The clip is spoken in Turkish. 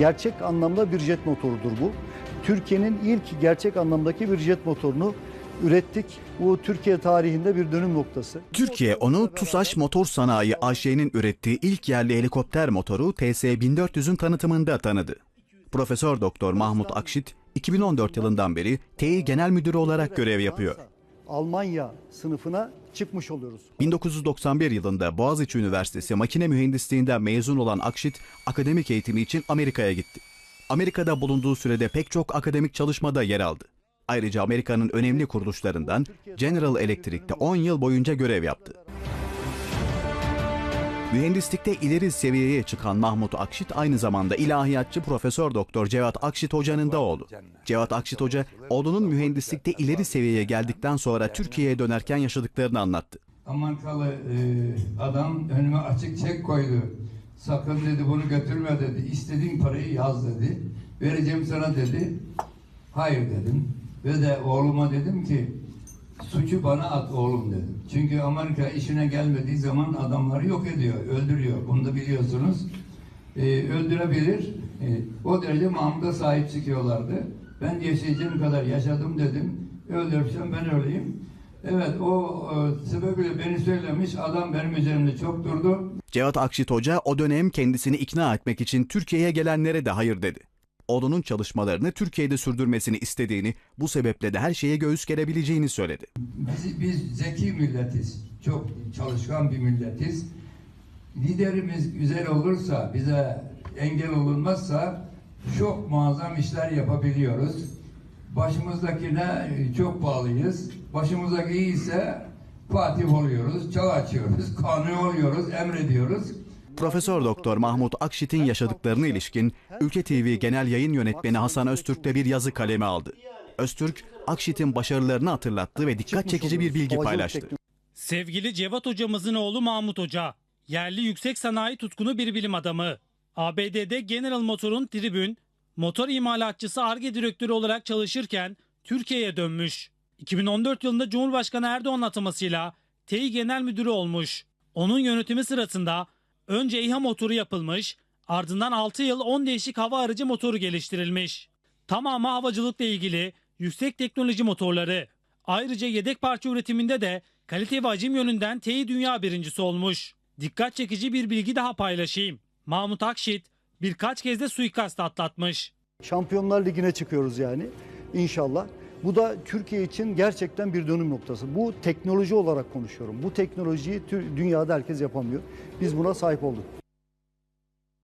gerçek anlamda bir jet motorudur bu. Türkiye'nin ilk gerçek anlamdaki bir jet motorunu ürettik. Bu Türkiye tarihinde bir dönüm noktası. Türkiye onu TUSAŞ Motor Sanayi AŞ'nin ürettiği ilk yerli helikopter motoru TS-1400'ün tanıtımında tanıdı. Profesör Doktor Mahmut Akşit 2014 yılından beri TEİ Genel Müdürü olarak görev yapıyor. Almanya sınıfına çıkmış oluyoruz. 1991 yılında Boğaziçi Üniversitesi Makine Mühendisliğinden mezun olan Akşit, akademik eğitimi için Amerika'ya gitti. Amerika'da bulunduğu sürede pek çok akademik çalışmada yer aldı. Ayrıca Amerika'nın önemli kuruluşlarından General Electric'te 10 yıl boyunca görev yaptı. Mühendislikte ileri seviyeye çıkan Mahmut Akşit aynı zamanda ilahiyatçı Profesör Doktor Cevat Akşit Hoca'nın da oğlu. Cevat Akşit Hoca, oğlunun mühendislikte ileri seviyeye geldikten sonra Türkiye'ye dönerken yaşadıklarını anlattı. Amerikalı e, adam önüme açık çek koydu. Sakın dedi bunu götürme dedi. İstediğin parayı yaz dedi. Vereceğim sana dedi. Hayır dedim. Ve de oğluma dedim ki suçu bana at oğlum dedim. Çünkü Amerika işine gelmediği zaman adamları yok ediyor, öldürüyor. Bunu da biliyorsunuz. E, öldürebilir. E, o derece Mahmut'a sahip çıkıyorlardı. Ben yaşayacağım kadar yaşadım dedim. Öldürürsem ben öleyim. Evet o e, sebebiyle beni söylemiş. Adam benim üzerimde çok durdu. Cevat Akşit Hoca o dönem kendisini ikna etmek için Türkiye'ye gelenlere de hayır dedi. Oğlunun çalışmalarını Türkiye'de sürdürmesini istediğini, bu sebeple de her şeye göğüs gerebileceğini söyledi. Biz, biz zeki milletiz. Çok çalışkan bir milletiz. Liderimiz güzel olursa, bize engel olunmazsa çok muazzam işler yapabiliyoruz. Başımızdakine e, çok bağlıyız. Başımızdaki iyiyse Fatih oluyoruz, çağ açıyoruz, kanun oluyoruz, emrediyoruz. Profesör Doktor Mahmut Akşit'in yaşadıklarına ilişkin Ülke TV Genel Yayın Yönetmeni Hasan Öztürk'te bir yazı kaleme aldı. Öztürk, Akşit'in başarılarını hatırlattı ve dikkat çekici bir bilgi paylaştı. Sevgili Cevat hocamızın oğlu Mahmut Hoca, yerli yüksek sanayi tutkunu bir bilim adamı. ABD'de General Motor'un tribün, motor imalatçısı ARGE direktörü olarak çalışırken Türkiye'ye dönmüş. 2014 yılında Cumhurbaşkanı Erdoğan atamasıyla TEİ Genel Müdürü olmuş. Onun yönetimi sırasında önce İHA motoru yapılmış, ardından 6 yıl 10 değişik hava aracı motoru geliştirilmiş. Tamamı havacılıkla ilgili yüksek teknoloji motorları. Ayrıca yedek parça üretiminde de kalite ve hacim yönünden TEİ dünya birincisi olmuş. Dikkat çekici bir bilgi daha paylaşayım. Mahmut Akşit birkaç kez de suikast atlatmış. Şampiyonlar Ligi'ne çıkıyoruz yani inşallah. Bu da Türkiye için gerçekten bir dönüm noktası. Bu teknoloji olarak konuşuyorum. Bu teknolojiyi dünyada herkes yapamıyor. Biz buna sahip olduk.